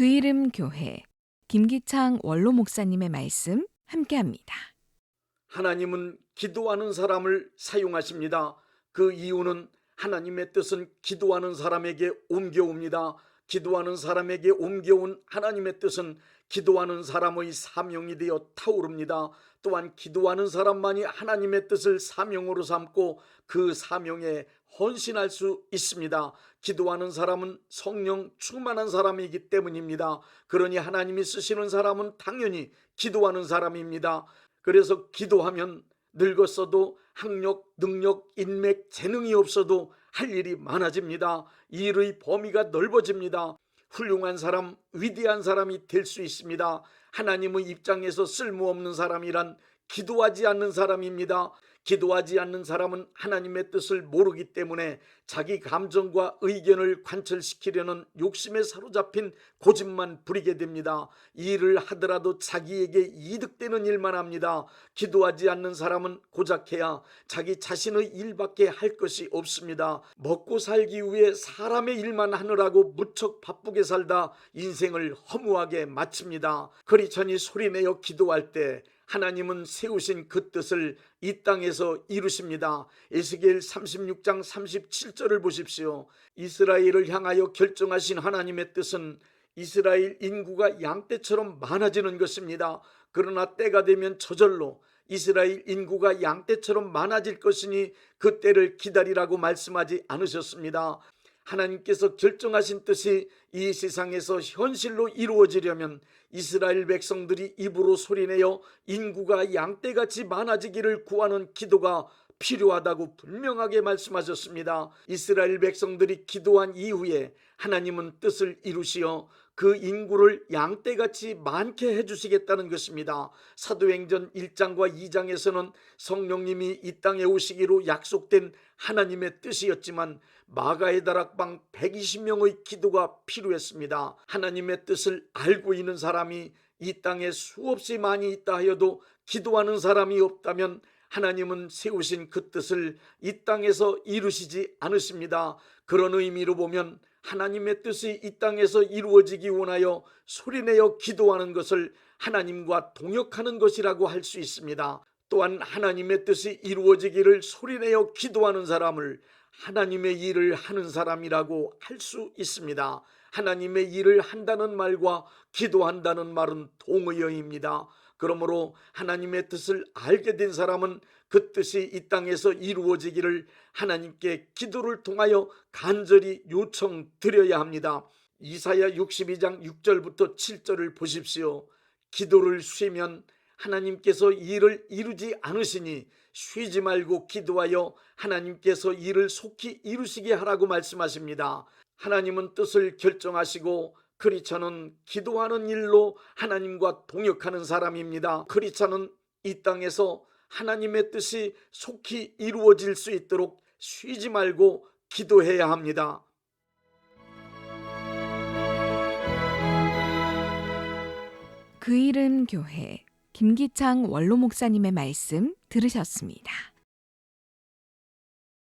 그 이름 교회 김기창 원로 목사님의 말씀 함께합니다. 하나님은 기도하는 사람을 사용하십니다. 그 이유는 하나님의 뜻은 기도하는 사람에게 옮겨옵니다. 기도하는 사람에게 옮겨온 하나님의 뜻은 기도하는 사람의 사명이 되어 타오릅니다. 또한 기도하는 사람만이 하나님의 뜻을 사명으로 삼고 그 사명에 헌신할 수 있습니다. 기도하는 사람은 성령 충만한 사람이기 때문입니다. 그러니 하나님이 쓰시는 사람은 당연히 기도하는 사람입니다. 그래서 기도하면 늙었어도 학력, 능력, 인맥, 재능이 없어도 할 일이 많아집니다. 일의 범위가 넓어집니다. 훌륭한 사람, 위대한 사람이 될 수 있습니다. 하나님의 입장에서 쓸모없는 사람이란 기도하지 않는 사람입니다. 기도하지 않는 사람은 하나님의 뜻을 모르기 때문에 자기 감정과 의견을 관철시키려는 욕심에 사로잡힌 고집만 부리게 됩니다. 이 일을 하더라도 자기에게 이득되는 일만 합니다. 기도하지 않는 사람은 고작해야 자기 자신의 일밖에 할 것이 없습니다. 먹고 살기 위해 사람의 일만 하느라고 무척 바쁘게 살다 인생을 허무하게 마칩니다. 그리천이 소리내어 기도할 때 하나님은 세우신 그 뜻을 이 땅에서 이루십니다. 에스겔 36장 37절을 보십시오. 이스라엘을 향하여 결정하신 하나님의 뜻은 이스라엘 인구가 양떼처럼 많아지는 것입니다. 그러나 때가 되면 저절로 이스라엘 인구가 양떼처럼 많아질 것이니 그 때를 기다리라고 말씀하지 않으셨습니다. 하나님께서 결정하신 뜻이 이 세상에서 현실로 이루어지려면 이스라엘 백성들이 입으로 소리내어 인구가 양떼같이 많아지기를 구하는 기도가 필요하다고 분명하게 말씀하셨습니다. 이스라엘 백성들이 기도한 이후에 하나님은 뜻을 이루시어 그 인구를 양떼같이 많게 해주시겠다는 것입니다. 사도행전 1장과 2장에서는 성령님이 이 땅에 오시기로 약속된 하나님의 뜻이었지만 마가의 다락방 120명의 기도가 필요했습니다. 하나님의 뜻을 알고 있는 사람이 이 땅에 수없이 많이 있다 하여도 기도하는 사람이 없다면 하나님은 세우신 그 뜻을 이 땅에서 이루시지 않으십니다. 그런 의미로 보면 하나님의 뜻이 이 땅에서 이루어지기 원하여 소리내어 기도하는 것을 하나님과 동역하는 것이라고 할 수 있습니다. 또한 하나님의 뜻이 이루어지기를 소리내어 기도하는 사람을 하나님의 일을 하는 사람이라고 할 수 있습니다. 하나님의 일을 한다는 말과 기도한다는 말은 동의어입니다. 그러므로 하나님의 뜻을 알게 된 사람은 그 뜻이 이 땅에서 이루어지기를 하나님께 기도를 통하여 간절히 요청드려야 합니다. 이사야 62장 6절부터 7절을 보십시오. 기도를 쉬면 하나님께서 일을 이루지 않으시니 쉬지 말고 기도하여 하나님께서 일을 속히 이루시게 하라고 말씀하십니다. 하나님은 뜻을 결정하시고 크리처는 기도하는 일로 하나님과 동역하는 사람입니다. 크리처는 이 땅에서 하나님의 뜻이 속히 이루어질 수 있도록 쉬지 말고 기도해야 합니다. 그 이름 교회 김기창 원로 목사님의 말씀 들으셨습니다.